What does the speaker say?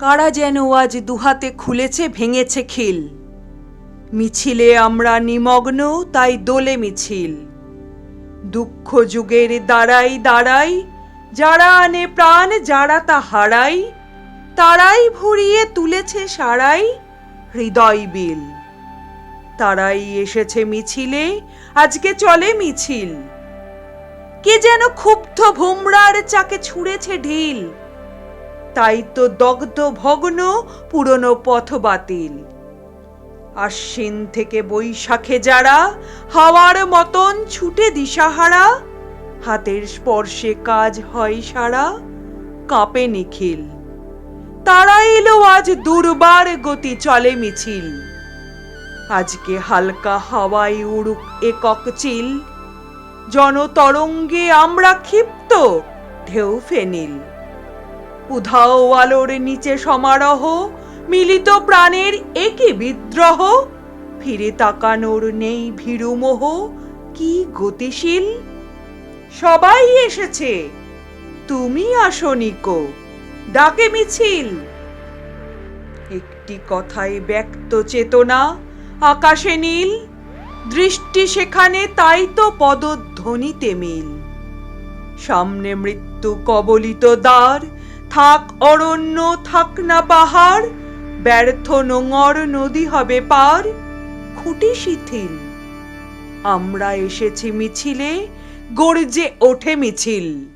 কারা যেন আজ দুহাতে খুলেছে, ভেঙেছে খিল। মিছিলে আমরা নিমগ্ন, তাই দোলে মিছিল। দুঃখ যুগের দাঁড়াই দাঁড়াই যারা আনে প্রাণ, যারা তা হারাই, তারাই ভরিয়ে তুলেছে সারাই হৃদয় বিল। তারাই এসেছে মিছিলে, আজকে চলে মিছিল। কে যেন ক্ষুব্ধ ভোমরার চাকে ছুঁড়েছে ঢিল। তাই তো দগ্ধ ভগ্ন পুরনো পথ বাতিল। আশ্বিন থেকে বৈশাখে যারা হাওয়ার মতন ছুটে দিশাহারা, হাতের স্পর্শে কাজ হয় সারা, কাঁপে নিখিল। তারা এলো আজ দুর্বার গতি চলে মিছিল। আজকে হালকা হাওয়ায় উড়ুক একক চিল। জনতরঙ্গে আমরা ক্ষিপ্ত, ঢেউ ফেনিল। উধাও আলোর নিচে সমারোহ, মিলিত প্রাণের একই বিদ্রোহ। ফিরে তাকানোর নেই ভীরুমোহ কি গতিশীল? সবাই এসেছে। তুমি আসনিকো ডাকে মিছিল। একটি কথায় ব্যক্ত চেতনা, আকাশে নীল। দৃষ্টি সেখানে, তাই তো পদধ্বনিতে মিল। সামনে মৃত্যু কবলিত দ্বার থাক অরণ্য, থাক না পাহাড়, ব্যর্থ নোঙর নদী হবে পার, খুঁটি শিথিল। আমরা এসেছি মিছিলে, গর্জে ওঠে মিছিল।